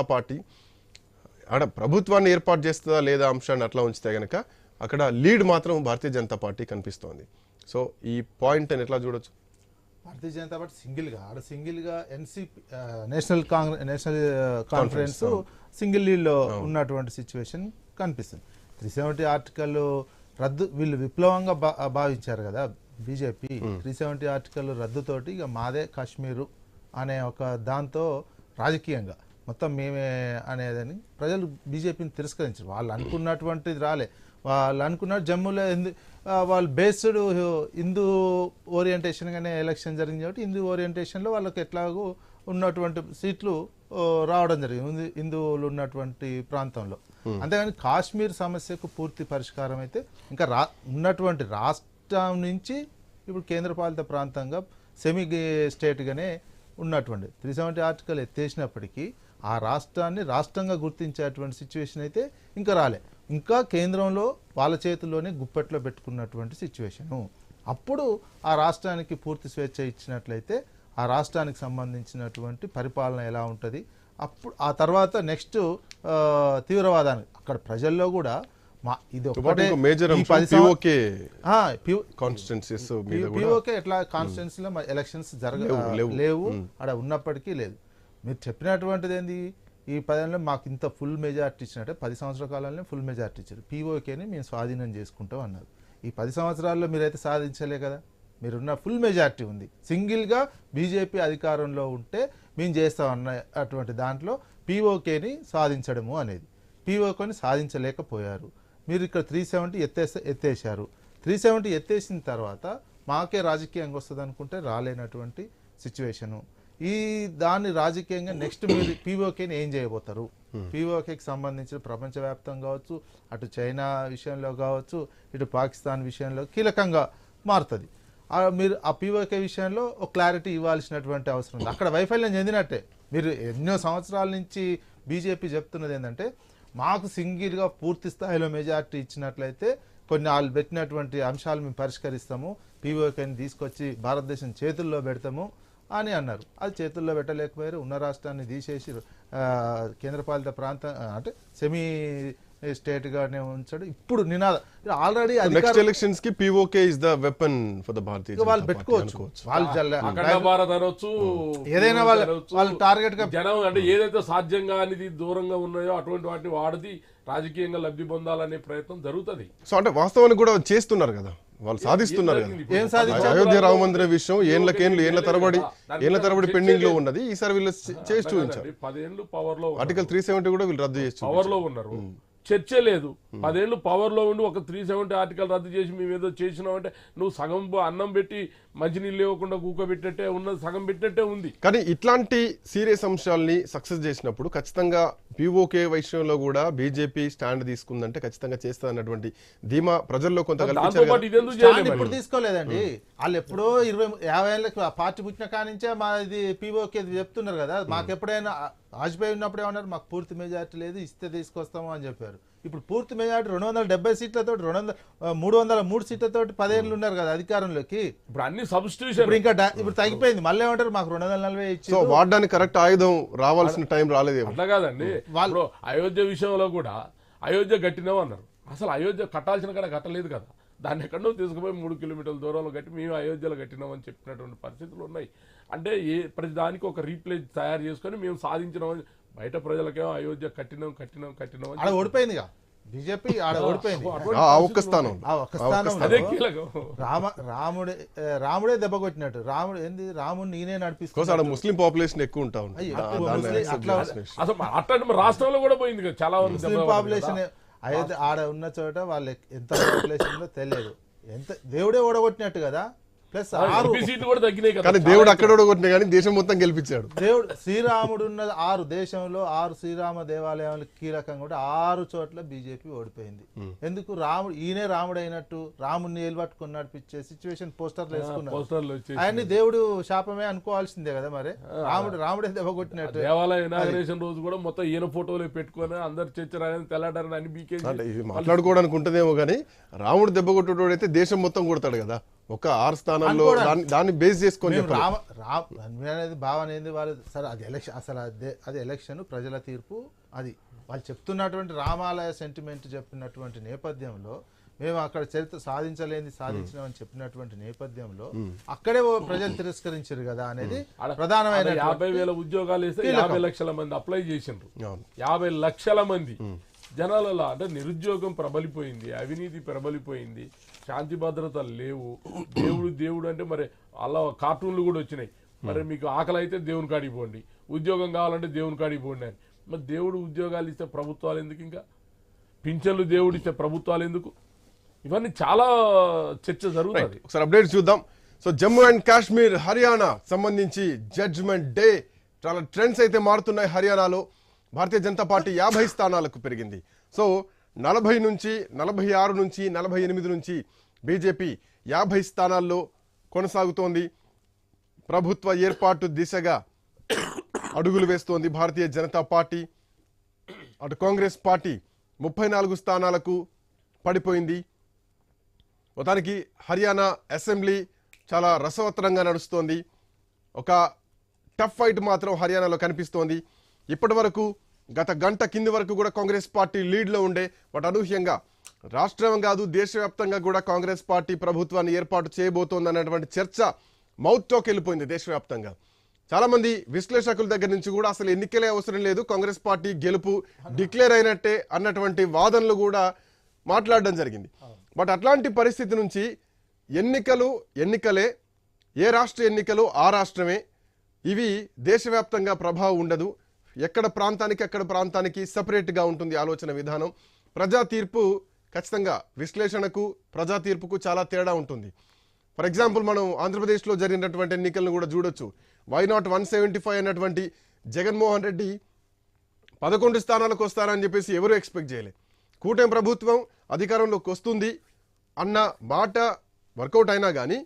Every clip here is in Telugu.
పార్టీ అక్కడ ప్రభుత్వాన్ని ఏర్పాటు చేస్తుందా లేదా అంశాన్ని అట్లా ఉంచితే గనక అక్కడ లీడ్ మాత్రం భారతీయ జనతా పార్టీ కనిపిస్తోంది. సో ఈ పాయింట్ అని ఎట్లా చూడొచ్చు? భారతీయ జనతా పార్టీ సింగిల్గా ఆడ సింగిల్గా NCP National Congress National Conference single లీడ్లో ఉన్నటువంటి సిచ్యువేషన్ కనిపిస్తుంది. త్రీ సెవెంటీ ఆర్టికల్ రద్దు వీళ్ళు విప్లవంగా భా- భావించారు కదా బీజేపీ. త్రీ సెవెంటీ ఆర్టికల్ రద్దుతోటి ఇక మాదే కాశ్మీరు అనే ఒక దాంతో రాజకీయంగా మొత్తం మేమే అనేదని ప్రజలు బీజేపీని తిరస్కరించారు. వాళ్ళు అనుకున్నటువంటిది రాలే. వాళ్ళు అనుకున్నారు జమ్మూలో వాళ్ళు బేస్డ్ హిందూ ఓరియంటేషన్గానే ఎలక్షన్ జరిగింది కాబట్టి హిందూ ఓరియంటేషన్లో వాళ్ళకి ఎట్లాగో ఉన్నటువంటి సీట్లు రావడం జరిగింది. హిందూ- హిందువులు ఉన్నటువంటి ప్రాంతంలో. అంతేగాని కాశ్మీర్ సమస్యకు పూర్తి పరిష్కారం అయితే ఇంకా రా ఉన్నటువంటి రాష్ట్రం నుంచి ఇప్పుడు కేంద్రపాలిత ప్రాంతంగా సెమీ స్టేట్గానే ఉన్నటువంటి. త్రీ సెవెంటీ ఆర్టికల్ ఎత్తేసినప్పటికీ ఆ రాష్ట్రాన్ని రాష్ట్రంగా గుర్తించేటువంటి సిచ్యువేషన్ అయితే ఇంకా రాలే. ఇంకా కేంద్రంలో వాళ్ళ చేతుల్లోనే గుప్పెట్లో పెట్టుకున్నటువంటి సిచ్యువేషను అప్పుడు ఆ రాష్ట్రానికి పూర్తి స్వేచ్ఛ ఇచ్చినట్లయితే ఆ రాష్ట్రానికి సంబంధించినటువంటి పరిపాలన ఎలా ఉంటుంది? అప్పుడు ఆ తర్వాత నెక్స్ట్ తీవ్రవాదానికి అక్కడ ప్రజల్లో కూడా మా ఇది ఒకటే మేజర్ పిఓకే ఎట్లా? కాన్స్టిట్యున్సీలో ఎలక్షన్స్ జరగ లేవు, అక్కడ ఉన్నప్పటికీ లేదు. మీరు చెప్పినటువంటిది ఏంది ఈ పదంలో మాకు ఇంత ఫుల్ మెజార్టీ ఇచ్చినట్టే పది సంవత్సరాల కాలంలో ఫుల్ మెజార్టీ ఇచ్చారు. పీఓకేని మేము స్వాధీనం చేసుకుంటాం అన్నారు. ఈ పది సంవత్సరాల్లో మీరైతే సాధించలే కదా? మీరున్న ఫుల్ మెజార్టీ ఉంది. సింగిల్గా బీజేపీ అధికారంలో ఉంటే మేము చేస్తామన్న అటువంటి దాంట్లో పీఓకేని సాధించడము అనేది. పీఓకేని సాధించలేకపోయారు. మీరు ఇక్కడ త్రీ సెవెంటీ ఎత్తేస్తే ఎత్తేసారు త్రీ సెవెంటీ ఎత్తేసిన తర్వాత మాకే రాజకీయంగా వస్తుంది అనుకుంటే రాలేనటువంటి సిచ్యువేషను ఈ దాన్ని రాజకీయంగా నెక్స్ట్ మీరు పీఓకేని ఏం చేయబోతారు? పీఓకేకి సంబంధించిన ప్రపంచవ్యాప్తం కావచ్చు అటు చైనా విషయంలో కావచ్చు ఇటు పాకిస్తాన్ విషయంలో కీలకంగా మారుతుంది. మీరు ఆ పీఓకే విషయంలో ఒక క్లారిటీ ఇవ్వాల్సినటువంటి అవసరం ఉంది. అక్కడ వైఫల్యం చెందినట్టే. మీరు ఎన్నో సంవత్సరాల నుంచి బీజేపీ చెప్తున్నది ఏంటంటే మాకు సింగిల్గా పూర్తి స్థాయిలో మెజార్టీ ఇచ్చినట్లయితే కొన్ని వాళ్ళు పెట్టినటువంటి అంశాలు మేము పరిష్కరిస్తాము. పీఓకేని తీసుకొచ్చి భారతదేశం చేతుల్లో పెడతాము. అని అన్నారు. అది చేతుల్లో పెట్టలేకపోయారు. ఉన్న రాష్ట్రాన్ని తీసేసి ఆ, కేంద్రపాలిత ప్రాంతం అంటే సెమీ స్టేట్గానే ఉంచాడు. ఇప్పుడు నినాద ఆల్రెడీ నెక్స్ట్ ఎలక్షన్స్కి PoK is the weapon for the Bharatiya వాళ్ళు పెట్టుకోవచ్చు. వాళ్ళు జల్ల- అఖండ భారత్ అనొచ్చు ఏదైనా వాళ్ళ. వాళ్ళ టార్గెట్గా జనం అంటే ఏదైతే సాధ్యంగా అనేది దూరంగా ఉన్నాయో అటువంటి వాటిని వాడిది రాజకీయంగా లబ్ధి పొందాలనే ప్రయత్నం జరుగుతుంది. సో అంటే వాస్తవానికి కూడా చేస్తున్నారు కదా. వాళ్ళు సాధిస్తున్నారు? ఏం సాధించారు? అయోధ్య రామ మందిర విషయం ఏళ్ళకేళ్ళు ఏళ్ళ తరబడి మీద తరబడి పెండింగ్లో. ఉన్నది ఈసారి వీళ్ళు చేసి చూపించారు పదేళ్ళు పవర్లో ఆర్టికల్ త్రీ సెవెంటీ కూడా వీళ్ళు రద్దు చేసి పవర్లో ఉన్నారు చర్చే లేదు. పదేళ్ళు పవర్లో ఉండి ఒక త్రీ సెవెంటీ ఆర్టికల్ రద్దు చేసి మేము ఏదో చేసినావు అంటే నువ్వు సగం అన్నం పెట్టి మంచినీళ్ళు ఇవ్వకుండా కూకబెట్టినట్టే ఉన్నది సగం పెట్టినట్టే ఉంది. కానీ ఇట్లాంటి సీరియస్ అంశాలని సక్సెస్ చేసినప్పుడు ఖచ్చితంగా పిఓకే విషయంలో కూడా బీజేపీ స్టాండ్ తీసుకుందంటే ఖచ్చితంగా చేస్తా అన్నటువంటి ధీమా ప్రజల్లో కొంత ఇప్పుడు తీసుకోలేదండి. వాళ్ళు ఎప్పుడో ఇరవై యాభై ఏళ్ళకి పార్టీ పుట్టిన కానించే మా ఇది పీఓకే చెప్తున్నారు కదా. మాకు ఎప్పుడైనా వాజ్పేయి ఉన్నప్పుడు ఏమన్నారు? మాకు పూర్తి మెజార్టీ లేదు ఇస్తే తీసుకొస్తాము అని చెప్పారు. ఇప్పుడు పూర్తి మెజార్టీ రెండు వందల డెబ్బై సీట్లతో రెండు వందల మూడు వందల మూడు సీట్లతో పదేళ్ళు ఉన్నారు కదా అధికారంలోకి. ఇప్పుడు అన్ని సబ్స్టిట్యూషన్. ఇప్పుడు ఇంకా ఇప్పుడు తగ్గిపోయింది. మళ్ళీ ఏమంటారు? మాకు రెండు వందల నలభై ఇచ్చి సో వాడడానికి కరెక్ట్ ఆయుధం రావాల్సిన టైం రాలేదేమో. అట్లా కాదండి. ఇప్పుడు అయోధ్య విషయంలో కూడా అయోధ్య కట్టినాం అన్నారు. అసలు అయోధ్య కట్టాల్సిన కాడ కట్టలేదు కదా. దాన్ని ఎక్కడో తీసుకుపోయి మూడు కిలోమీటర్ల దూరంలో కట్టి మేము అయోధ్యలో కట్టినామని చెప్పినటువంటి పరిస్థితులు ఉన్నాయి. అంటే ఏ ప్రతి దానికి ఒక రీప్లేస్ తయారు చేసుకొని మేము సాధించినామని బయట ప్రజలకేమో అయోధ్య కట్టినాం కట్టినాం కట్టినాం ఆడ ఓడిపోయిందిగా బీజేపీ ఆడ ఓడిపోయింది. ఒక్క స్థానం. ఆ ఒక్క స్థానం అదే కీలకం. రామ రాముడే రాముడే దెబ్బ కొట్టినట్టు. రాముడు ఏంది? రాముడు నేనే నడిపిస్తాను ఆడ ముస్లిం పాపులేషన్ ఎక్కువ ఉంటా అట్లా- రాష్ట్రంలో కూడా పోయింది చాలా ముస్లిం పాపులేషన్. అయోధ్య ఆడ ఉన్న చోట వాళ్ళ ఎంత పాపులేషన్ ఉందో తెలియదు. ఎంత దేవుడే ఓడగొట్టినట్టు కదా? ప్లస్ ఆరు. సీట్లు కూడా తగ్గినాయి కదా. కానీ దేవుడు అక్కడ కూడా కొట్టినా కానీ దేశం మొత్తం గెలిపించాడు. దేవుడు శ్రీరాముడు ఉన్న ఆరు. దేశంలో ఆరు శ్రీరామ దేవాలయాలు కీలకంగా కూడా ఆరు చోట్ల బీజేపీ ఓడిపోయింది. ఎందుకు? రాముడు ఈయనే రాముడు అయినట్టు రాముడిని ఏలుపట్టుకుని నడిపించే సిచ్యువేషన్ పోస్టర్లు వేసుకున్నారు. ఆయన్ని దేవుడు శాపమే అనుకోవాల్సిందే కదా మరి? రాముడు రాముడే దెబ్బ కొట్టినట్టు. దేవాలయ ఇనాగరేషన్ రోజు కూడా మొత్తం ఈయన ఫోటోలు పెట్టుకొని అందరు చర్చ రాయని తెల్లాడారని అంటే ఇది మాట్లాడుకోవడానికి ఉంటుందేమో కానీ రాముడు దెబ్బ కొట్టేటోడు అయితే దేశం మొత్తం కొడతాడు కదా. ఒక ఆరు స్థానాల్లో అనుకోవడానికి. దాన్ని దాన్ని బేస్ చేసుకొని అనేది భావన ఏంది వాళ్ళు సరే అది ఎలక్షన్ అసలు అదే అది ఎలక్షన్ ప్రజల తీర్పు అది వాళ్ళు చెప్తున్నటువంటి రామాలయ సెంటిమెంట్ చెప్పినటువంటి నేపథ్యంలో మేము అక్కడ చరిత్ర సాధించలేని సాధించినామని చెప్పినటువంటి నేపథ్యంలో అక్కడే ఓ ప్రజలు తిరస్కరించారు కదా అనేది ఆడ ప్రధానమైన యాభై వేల ఉద్యోగాలు వేస్తే యాభై లక్షల మంది అప్లై చేసిండ్రు. యాభై లక్షల మంది జనాలలో అంటే నిరుద్యోగం ప్రబలిపోయింది అవినీతి ప్రబలిపోయింది శాంతి భద్రతలు లేవు. దేవుడు దేవుడు అంటే మరి అలా కార్టూన్లు కూడా వచ్చినాయి. మరి మీకు ఆకలి అయితే దేవుని కాడికి పోండి. ఉద్యోగం కావాలంటే దేవుని కాడికి పోండి అని. మరి దేవుడు ఉద్యోగాలు ఇస్తే ప్రభుత్వాలు ఎందుకు ఇంకా? పింఛన్లు దేవుడు ఇస్తే ప్రభుత్వాలు ఎందుకు? ఇవన్నీ చాలా చర్చ జరుగుతుంది. ఒకసారి అప్డేట్స్ చూద్దాం. సో జమ్మూ అండ్ కాశ్మీర్ హర్యానా సంబంధించి జడ్జ్మెంట్ డే చాలా ట్రెండ్స్ అయితే మారుతున్నాయి హర్యానాలో. భారతీయ జనతా పార్టీ యాభై స్థానాలకు పెరిగింది. సో నలభై నుంచి నలభై ఆరు నుంచి నలభై ఎనిమిది నుంచి బీజేపీ యాభై స్థానాల్లో కొనసాగుతోంది. ప్రభుత్వ ఏర్పాటు దిశగా అడుగులు వేస్తోంది భారతీయ జనతా పార్టీ. అటు కాంగ్రెస్ పార్టీ ముప్పై నాలుగు స్థానాలకు పడిపోయింది. మొత్తానికి హర్యానా అసెంబ్లీ చాలా రసవత్తరంగా నడుస్తోంది. ఒక టఫ్ ఫైట్ మాత్రం హర్యానాలో కనిపిస్తోంది. ఇప్పటి వరకు గత గంట కింది వరకు కూడా కాంగ్రెస్ పార్టీ లీడ్లో ఉండే బట్ అనూహ్యంగా రాష్ట్రం కాదు దేశవ్యాప్తంగా కూడా కాంగ్రెస్ పార్టీ ప్రభుత్వాన్ని ఏర్పాటు చేయబోతోంది అన్నటువంటి చర్చ మౌత్ వెళ్ళిపోయింది దేశవ్యాప్తంగా. చాలామంది విశ్లేషకుల దగ్గర నుంచి కూడా అసలు ఎన్నికలే అవసరం లేదు కాంగ్రెస్ పార్టీ గెలుపు డిక్లేర్ అయినట్టే అన్నటువంటి వాదనలు కూడా మాట్లాడడం జరిగింది. బట్ అట్లాంటి పరిస్థితి నుంచి ఎన్నికలు ఎన్నికలే ఏ రాష్ట్ర ఎన్నికలు ఆ రాష్ట్రమే. ఇవి దేశవ్యాప్తంగా ప్రభావం ఉండదు. ఎక్కడ ప్రాంతానికి అక్కడ ప్రాంతానికి సపరేట్గా ఉంటుంది ఆలోచన విధానం. ప్రజా తీర్పు ఖచ్చితంగా విశ్లేషణకు ప్రజా తీర్పుకు చాలా తేడా ఉంటుంది. ఫర్ ఎగ్జాంపుల్ మనం ఆంధ్రప్రదేశ్లో జరిగినటువంటి ఎన్నికలను కూడా చూడొచ్చు. Why not one seventy five అన్నటువంటి జగన్మోహన్ రెడ్డి పదకొండు స్థానాలకు వస్తారని చెప్పేసి ఎవరు ఎక్స్పెక్ట్ చేయలేదు కూటమి ప్రభుత్వం అధికారంలోకి వస్తుంది అన్న మాట వర్కౌట్ అయినా కానీ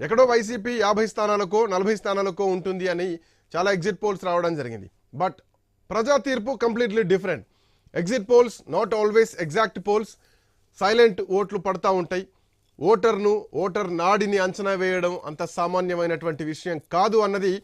ఎక్కడో వైసీపీ యాభై స్థానాలకో నలభై స్థానాలకో ఉంటుంది అని చాలా ఎగ్జిట్ పోల్స్ రావడం జరిగింది. బట్ ప్రజా తీర్పు completely different. Exit polls not always exact polls silent ఓట్లు పడతా ఉంటాయి. ఓటర్ను ఓటర్ నాడిని అంచనా వేయడం అంత సామాన్యమైనటువంటి విషయం కాదు అన్నది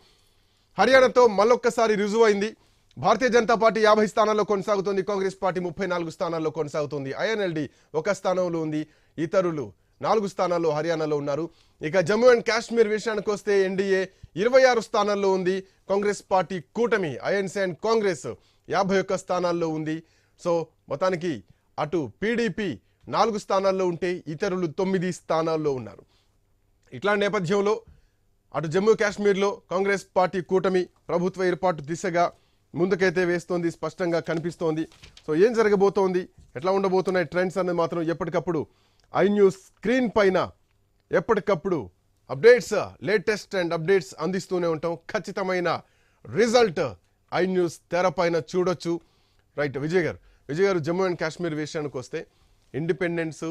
హర్యానాతో మళ్ళొక్కసారి రుజువైంది భారతీయ జనతా పార్టీ యాభై స్థానాల్లో కొనసాగుతుంది. కాంగ్రెస్ పార్టీ ముప్పై నాలుగు స్థానాల్లో కొనసాగుతుంది. ఐఎన్ఎల్డి ఒక స్థానంలో ఉంది. ఇతరులు నాలుగు స్థానాల్లో హర్యానాలో ఉన్నారు. ఇక జమ్మూ అండ్ కాశ్మీర్ విషయానికి వస్తే ఎన్డీఏ ఇరవై ఆరు స్థానాల్లో ఉంది కాంగ్రెస్ పార్టీ కూటమి ఐఎన్సీ అండ్ కాంగ్రెస్ యాభై ఒక్క స్థానాల్లో ఉంది. సో మొత్తానికి అటు పీడీపీ నాలుగు స్థానాల్లో ఉంటే ఇతరులు తొమ్మిది స్థానాల్లో ఉన్నారు. ఇట్లా నేపథ్యంలో అటు జమ్మూ కాశ్మీర్లో కాంగ్రెస్ పార్టీ కూటమి ప్రభుత్వ ఏర్పాటు దిశగా ముందుకైతే వేస్తోంది స్పష్టంగా కనిపిస్తోంది. సో ఏం జరగబోతోంది ఎట్లా ఉండబోతున్నాయి ట్రెండ్స్ అనేది మాత్రం ఎప్పటికప్పుడు ఐ న్యూస్ స్క్రీన్ పైన ఎప్పటికప్పుడు అప్డేట్స్ లేటెస్ట్ అండ్ అప్డేట్స్ అందిస్తూనే ఉంటాం. ఖచ్చితమైన రిజల్ట్ ఐ న్యూస్ తెరపైన చూడొచ్చు. రైట్ విజయ్ గారు. విజయ్ గారు జమ్మూ అండ్ కాశ్మీర్ విషయానికి వస్తే ఇండిపెండెన్స్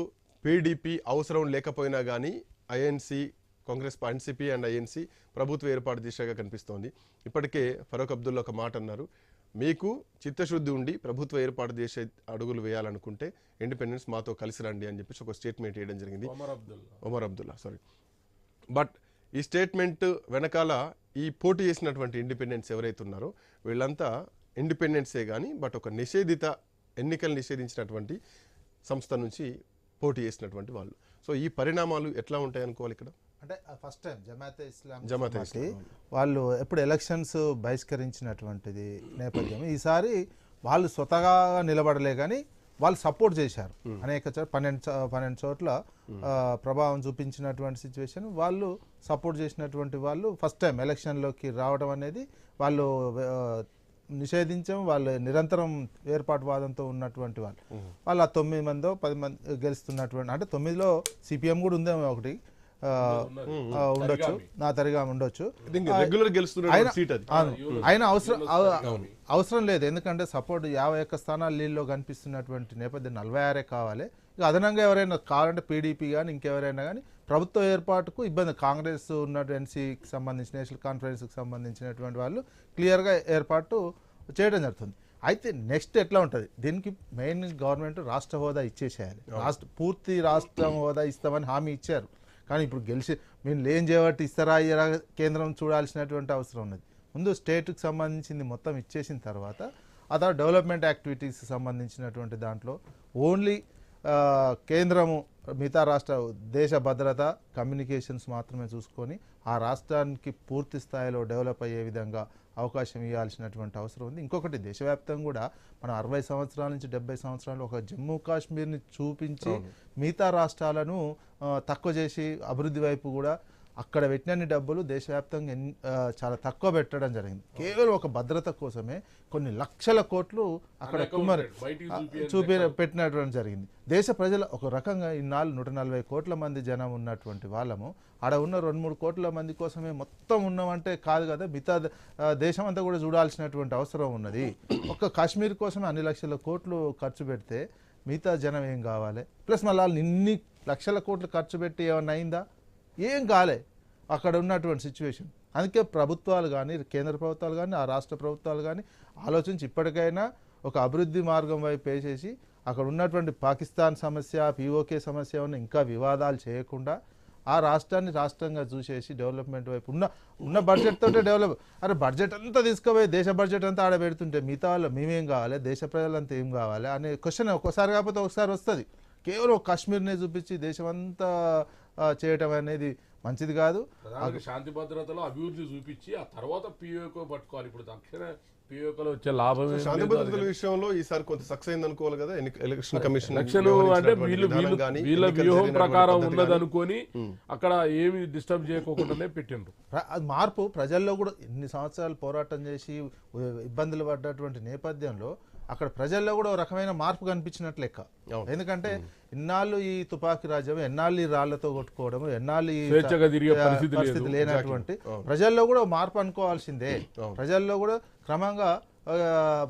పీడీపీ అవసరం లేకపోయినా కానీ INC Congress NCP and INC ప్రభుత్వ ఏర్పాటు దిశగా కనిపిస్తోంది. ఇప్పటికే ఫరూక్ అబ్దుల్లా ఒక మాట అన్నారు. మీకు చిత్తశుద్ధి ఉండి ప్రభుత్వ ఏర్పాటు చేసే అడుగులు వేయాలనుకుంటే ఇండిపెండెన్స్ మాతో కలిసి రండి అని చెప్పేసి ఒక స్టేట్మెంట్ వేయడం జరిగింది. ఒమర్ అబ్దుల్లా. సారీ బట్ ఈ స్టేట్మెంట్ వెనకాల ఈ పోటీ చేసినటువంటి ఇండిపెండెన్స్ ఎవరైతే ఉన్నారో వీళ్ళంతా ఇండిపెండెన్సే కానీ బట్ ఒక నిషేధిత ఎన్నికలు నిషేధించినటువంటి సంస్థ నుంచి పోటీ చేసినటువంటి వాళ్ళు. సో ఈ పరిణామాలు ఎట్లా ఉంటాయి అనుకోవాలి ఇక్కడ? అంటే ఫస్ట్ టైం జమాతే ఇస్లాం జమాతే. వాళ్ళు. ఎప్పుడు ఎలక్షన్స్ బహిష్కరించినటువంటిది నేపథ్యం ఈసారి వాళ్ళు స్వతగా నిలబడలే కానీ వాళ్ళు సపోర్ట్ చేశారు. అనేక చోట్ల పన్నెండు పన్నెండు చోట్ల ప్రభావం చూపించినటువంటి సిచ్యువేషన్ వాళ్ళు సపోర్ట్ చేసినటువంటి వాళ్ళు ఫస్ట్ టైం ఎలక్షన్లోకి రావడం అనేది వాళ్ళు నిషేధించాం వాళ్ళు నిరంతరం ఏర్పాటువాదంతో ఉన్నటువంటి వాళ్ళు. వాళ్ళు ఆ తొమ్మిది మందో పది మంది గెలుస్తున్నటువంటి అంటే తొమ్మిదిలో సిపిఎం కూడా ఉందేమో ఒకటి. ఉండొచ్చు నా తరిగా ఉండొచ్చు. రెగ్యులర్ గెలుస్తున్న ఆయన- సీట్ అది. అవును. ఆయన అవసరం అవ- అవసరం లేదు. ఎందుకంటే సపోర్ట్ యాభై ఒక్క స్థానాలు లీడ్లో కనిపిస్తున్నటువంటి నేపథ్యం నలభై ఆరే కావాలి. ఇక అదనంగా ఎవరైనా కావాలంటే పీడీపీ కానీ ఇంకెవరైనా కానీ ప్రభుత్వ ఏర్పాటుకు ఇబ్బంది. కాంగ్రెస్ ఉన్నట్టు ఎన్సీకి సంబంధించి నేషనల్ కాన్ఫరెన్స్కి సంబంధించినటువంటి వాళ్ళు క్లియర్గా ఏర్పాటు చేయడం జరుగుతుంది. అయితే నెక్స్ట్ ఎట్లా ఉంటుంది? దీనికి మెయిన్ గవర్నమెంట్ రాష్ట్ర హోదా ఇచ్చేసేయాలి. రాష్ట్ర పూర్తి రాష్ట్ర హోదా ఇస్తామని హామీ ఇచ్చారు. కానీ ఇప్పుడు గెలిచి మేము లేం చేయబట్టి ఇస్తారా ఇయ్యరా కేంద్రం చూడాల్సినటువంటి అవసరం ఉన్నది. ముందు స్టేట్కి సంబంధించింది మొత్తం ఇచ్చేసిన తర్వాత ఆ తర్వాత డెవలప్మెంట్ యాక్టివిటీస్కి సంబంధించినటువంటి దాంట్లో ఓన్లీ కేంద్రము మిగతా రాష్ట్ర దేశ భద్రత కమ్యూనికేషన్స్ మాత్రమే చూసుకొని ఆ రాష్ట్రానికి పూర్తి స్థాయిలో డెవలప్ అయ్యే విధంగా అవకాశం ఇవ్వాల్సినటువంటి అవసరం ఉంది. ఇంకొకటి దేశవ్యాప్తంగా కూడా మనం అరవై సంవత్సరాల నుంచి డెబ్బై సంవత్సరాలు ఒక జమ్మూ కాశ్మీర్ని చూపించి మిగతా రాష్ట్రాలను తక్కువ చేసి అభివృద్ధి వైపు కూడా అక్కడ పెట్టినన్ని డబ్బులు దేశవ్యాప్తంగా చాలా తక్కువ పెట్టడం జరిగింది. కేవలం ఒక భద్రత కోసమే కొన్ని లక్షల కోట్లు అక్కడ చూపియని చూపి పెట్టినటువంటి జరిగింది. దేశ ప్రజల ఒక రకంగా ఇన్నాళ్ళు నూట నలభై కోట్ల మంది జనం ఉన్నటువంటి వాళ్ళము ఆడ ఉన్న రెండు మూడు కోట్ల మంది కోసమే మొత్తం ఉన్నామంటే కాదు కదా మిగతా దేశం అంతా కూడా చూడాల్సినటువంటి అవసరం ఉన్నది. ఒక్క కాశ్మీర్ కోసమే అన్ని లక్షల కోట్లు ఖర్చు పెడితే మిగతా జనం ఏం కావాలి? ప్లస్ మళ్ళీ ఇన్ని లక్షల కోట్లు ఖర్చు పెట్టి ఏమన్నా అయిందా? ఏం కాలే. అక్కడ ఉన్నటువంటి సిచ్యువేషన్ అందుకే ప్రభుత్వాలు కానీ కేంద్ర ప్రభుత్వాలు కానీ ఆ రాష్ట్ర ప్రభుత్వాలు కానీ ఆలోచించి ఇప్పటికైనా ఒక అభివృద్ధి మార్గం వైపు వేసేసి అక్కడ ఉన్నటువంటి పాకిస్తాన్ సమస్య పీఓకే సమస్య ఉన్న ఇంకా వివాదాలు చేయకుండా ఆ రాష్ట్రాన్ని రాష్ట్రంగా చూసేసి డెవలప్మెంట్ వైపు ఉన్న ఉన్న బడ్జెట్ తోటే డెవలప్ అరే బడ్జెట్ అంతా తీసుకుపోయి దేశ బడ్జెట్ అంతా ఆడ పెడుతుంటే మిగతా వాళ్ళు మేమేం కావాలి దేశ ప్రజలంతా ఏం కావాలి అనే క్వశ్చన్ ఒక్కసారి కాకపోతే ఒకసారి వస్తుంది. కేవలం కాశ్మీర్నే చూపించి దేశమంతా చేయటం అనేది మంచిది కాదు శాంతి భద్రతలో అభివృద్ధి చూపించి ఆ తర్వాత పిఓకో పట్టుకోవాలి ఇప్పుడు తక్షణ పిఓకలో వచ్చే లాభం శాంతి. భద్రతల విషయంలో ఈసారి కొంత సక్సెస్ అయింది అనుకోవాలి కదా ఎలక్షన్ కమిషన్ ఎలక్షన్ అంటే వీళ్ళు వీళ్ళు వ్యూహం ప్రకారం ఉన్నది. అనుకొని అక్కడ ఏమి డిస్టర్బ్ చేయకోకుండానే పెట్టిండ్రు అది మార్పు ప్రజల్లో కూడా ఎన్ని సంవత్సరాలు పోరాటం చేసి ఇబ్బందులు పడ్డటువంటి నేపథ్యంలో అక్కడ ప్రజల్లో కూడా ఒక రకమైన మార్పు కనిపించినట్లు లెక్క. ఎందుకంటే ఇన్నాళ్ళు ఈ తుపాకీ రాజ్యం ఎన్నాళ్ళు ఈ రాళ్ళతో కొట్టుకోవడం ఎన్నాళ్ళు ఈ పరిస్థితి లేనటువంటి. ప్రజల్లో కూడా మార్పు అనుకోవాల్సిందే. ప్రజల్లో కూడా క్రమంగా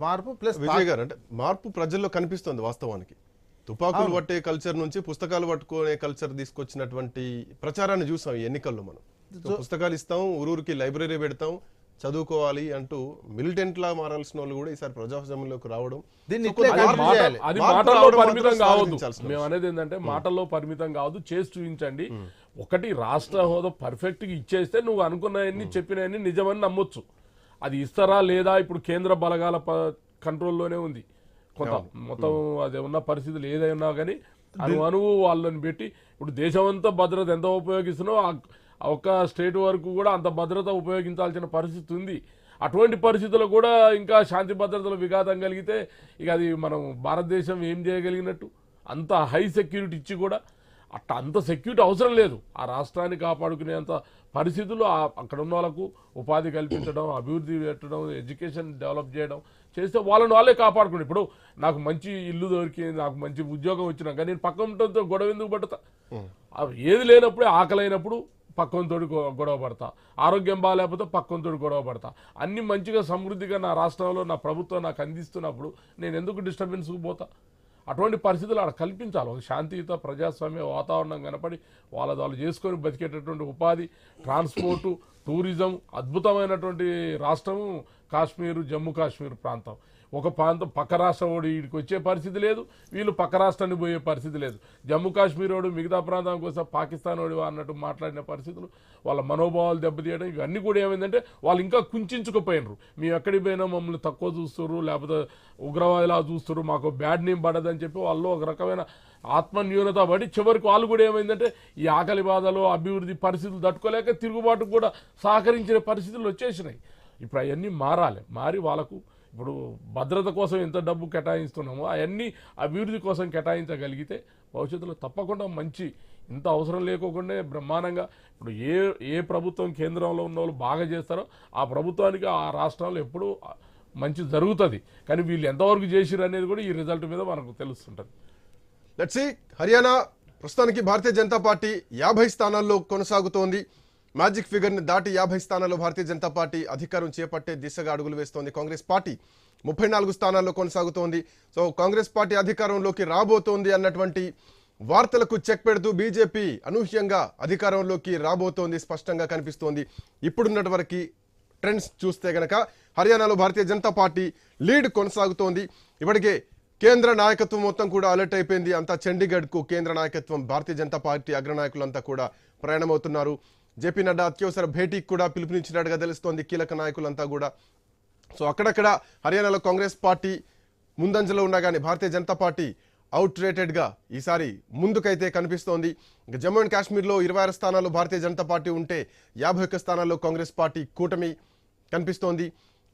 మార్పు ప్లస్ విజయ్ గారు అంటే మార్పు ప్రజల్లో కనిపిస్తుంది వాస్తవానికి. తుపాకులు పట్టే కల్చర్ నుంచి పుస్తకాలు పట్టుకునే కల్చర్ తీసుకొచ్చినటువంటి ప్రచారాన్ని చూసాం ఈ ఎన్నికల్లో మనం. పుస్తకాలు ఇస్తాం ఊరూరికి లైబ్రరీ పెడతాం చదువుకోవాలి అంటూ మిలిటెంట్ లా మారాల్సిన వాళ్ళు కూడా ఈసారి ప్రజాస్వామ్యంలోకి రావడం. అది మాటల్లో పరిమితం కావద్దు. మేము అనేది ఏంటంటే మాటల్లో పరిమితం కావద్దు చేసి చూపించండి. ఒకటి రాష్ట్ర హోదా పర్ఫెక్ట్గా ఇచ్చేస్తే నువ్వు అనుకున్నవన్నీ చెప్పినవన్నీ నిజమని నమ్మొచ్చు. అది ఇస్తారా లేదా ఇప్పుడు కేంద్ర బలగాల ప- కంట్రోల్లోనే ఉంది. కొంత మొత్తం అది ఉన్న పరిస్థితులు ఏదైనా కానీ అను అనువు వాళ్ళని పెట్టి ఇప్పుడు దేశమంతా భద్రత ఎంత ఉపయోగిస్తున్నావు ఒక్క స్టేట్ వరకు కూడా అంత భద్రత ఉపయోగించాల్సిన పరిస్థితి ఉంది. అటువంటి పరిస్థితుల్లో కూడా ఇంకా శాంతి భద్రతల విఘాతం కలిగితే ఇక అది మనం భారతదేశం ఏం చేయగలిగినట్టు? అంత హై సెక్యూరిటీ ఇచ్చి కూడా అట్ట అంత సెక్యూరిటీ అవసరం లేదు. ఆ రాష్ట్రాన్ని కాపాడుకునేంత పరిస్థితులు అక్కడ ఉన్న వాళ్ళకు ఉపాధి కల్పించడం అభివృద్ధి పెట్టడం ఎడ్యుకేషన్ డెవలప్ చేయడం చేస్తే వాళ్ళని వాళ్ళే కాపాడుకుని ఇప్పుడు నాకు మంచి ఇల్లు దొరికింది నాకు మంచి ఉద్యోగం వచ్చినా కానీ నేను పక్కన ఉండటంతో గొడవ ఎందుకు పడతా? ఏది లేనప్పుడే ఆకలి అయినప్పుడు గొ- గొడవ పడతా. ఆరోగ్యం బాగాలేకపోతే పక్కనతోటి గొడవ పడతా. అన్ని మంచిగా సమృద్ధిగా నా రాష్ట్రంలో నా ప్రభుత్వం నాకు అందిస్తున్నప్పుడు నేను ఎందుకు డిస్టర్బెన్స్కి పోతా? అటువంటి పరిస్థితులు అక్కడ కల్పించాలి. ఒక శాంతియుత ప్రజాస్వామ్య వాతావరణం కనపడి వాళ్ళ వాళ్ళు చేసుకొని బతికేటటువంటి ఉపాధి ట్రాన్స్పోర్టు టూరిజం అద్భుతమైనటువంటి రాష్ట్రము కాశ్మీరు జమ్మూ కాశ్మీర్ ప్రాంతం. ఒక ప్రాంతం పక్క రాష్ట్రం వాడు వీడికి వచ్చే పరిస్థితి లేదు. వీళ్ళు పక్క రాష్ట్రానికి పోయే పరిస్థితి లేదు. జమ్మూ కాశ్మీర్ వాడు మిగతా ప్రాంతం కోసం పాకిస్తాన్ వాడు అన్నట్టు మాట్లాడిన పరిస్థితులు వాళ్ళ మనోభావాలు దెబ్బతీయడం ఇవన్నీ కూడా ఏమైందంటే వాళ్ళు ఇంకా కుంచుకుపోయినరు. మేము ఎక్కడికి పోయినా మమ్మల్ని తక్కువ చూస్తున్నారు లేకపోతే ఉగ్రవాదిలా చూస్తున్నారు మాకు బ్యాడ్ నేమ్ పడదని చెప్పి వాళ్ళు ఒక రకమైన ఆత్మన్యూనత పడి చివరికి వాళ్ళు కూడా ఏమైందంటే ఈ ఆకలి బాధలు అభివృద్ధి పరిస్థితులు తట్టుకోలేక తిరుగుబాటుకు కూడా సహకరించిన పరిస్థితులు వచ్చేసినాయి. ఇప్పుడు అవన్నీ మారాలి. మారి వాళ్ళకు ఇప్పుడు భద్రత కోసం ఎంత డబ్బు కేటాయిస్తున్నామో అవన్నీ అభివృద్ధి కోసం కేటాయించగలిగితే భవిష్యత్తులో తప్పకుండా మంచి ఇంత అవసరం లేకోకుండా బ్రహ్మాండంగా ఇప్పుడు ఏ ఏ ప్రభుత్వం కేంద్రంలో ఉన్న వాళ్ళు బాగా చేస్తారో ఆ ప్రభుత్వానికి ఆ రాష్ట్రంలో ఎప్పుడూ మంచి జరుగుతుంది. కానీ వీళ్ళు ఎంతవరకు చేసిరు అనేది కూడా ఈ రిజల్ట్ మీద మనకు తెలుస్తుంటుంది. లెట్స్ హర్యానా ప్రస్తుతానికి భారతీయ జనతా పార్టీ యాభై స్థానాల్లో కొనసాగుతోంది. మ్యాజిక్ ఫిగర్ని దాటి యాభై స్థానాల్లో భారతీయ జనతా పార్టీ అధికారం చేపట్టే దిశగా అడుగులు వేస్తోంది. కాంగ్రెస్ పార్టీ ముప్పై నాలుగు స్థానాల్లో కొనసాగుతోంది. సో కాంగ్రెస్ పార్టీ అధికారంలోకి రాబోతోంది అన్నటువంటి వార్తలకు చెక్ పెడుతూ బీజేపీ అనూహ్యంగా అధికారంలోకి రాబోతోంది స్పష్టంగా కనిపిస్తోంది. ఇప్పుడున్నటి వరకు ట్రెండ్స్ చూస్తే గనక హర్యానాలో భారతీయ జనతా పార్టీ లీడ్ కొనసాగుతోంది. ఇప్పటికే కేంద్ర నాయకత్వం మొత్తం కూడా అలర్ట్ అయిపోయింది. అంతా చండీగఢ్కు కేంద్ర నాయకత్వం భారతీయ జనతా పార్టీ అగ్రనాయకులంతా కూడా ప్రయాణమవుతున్నారు. జేపీ నడ్డా అత్యవసర భేటీకి కూడా పిలుపునిచ్చినట్టుగా తెలుస్తోంది. కీలక నాయకులంతా కూడా. సో అక్కడక్కడ హర్యానాలో కాంగ్రెస్ పార్టీ ముందంజలో ఉండగానే భారతీయ జనతా పార్టీ అవుట్ రేటెడ్గా ఈసారి ముందుకైతే కనిపిస్తోంది. జమ్మూ అండ్ కాశ్మీర్లో ఇరవై ఆరు స్థానాల్లో భారతీయ జనతా పార్టీ ఉంటే యాభై ఒక్క స్థానాల్లో కాంగ్రెస్ పార్టీ కూటమి కనిపిస్తోంది.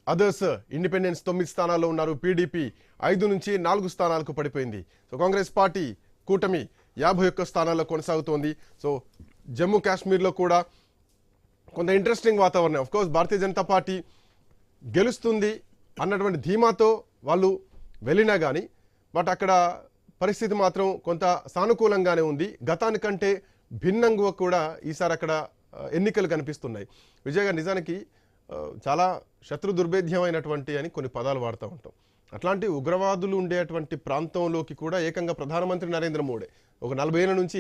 అదర్స్ ఇండిపెండెన్స్ తొమ్మిది స్థానాల్లో ఉన్నారు. పీడీపీ ఐదు నుంచి నాలుగు స్థానాలకు పడిపోయింది. సో కాంగ్రెస్ పార్టీ కూటమి యాభై ఒక్క స్థానాల్లో కొనసాగుతోంది. సో జమ్మూ కాశ్మీర్లో కూడా కొంత ఇంట్రెస్టింగ్ వాతావరణం. Of course Bharatiya Janata party గెలుస్తుంది అన్నటువంటి ధీమాతో వాళ్ళు వెళ్ళినా కానీ బట్ అక్కడ పరిస్థితి మాత్రం కొంత సానుకూలంగానే ఉంది. గతానికంటే భిన్నంగా కూడా ఈసారి అక్కడ ఎన్నికలు కనిపిస్తున్నాయి. విజయ్ గారు నిజానికి చాలా శత్రు దుర్భేద్యమైనటువంటి అని కొన్ని పదాలు వాడుతూ ఉంటాం. అట్లాంటి ఉగ్రవాదులు ఉండేటువంటి ప్రాంతంలోకి కూడా ఏకంగా ప్రధానమంత్రి నరేంద్ర మోడీ ఒక నలభై ఏళ్ళ నుంచి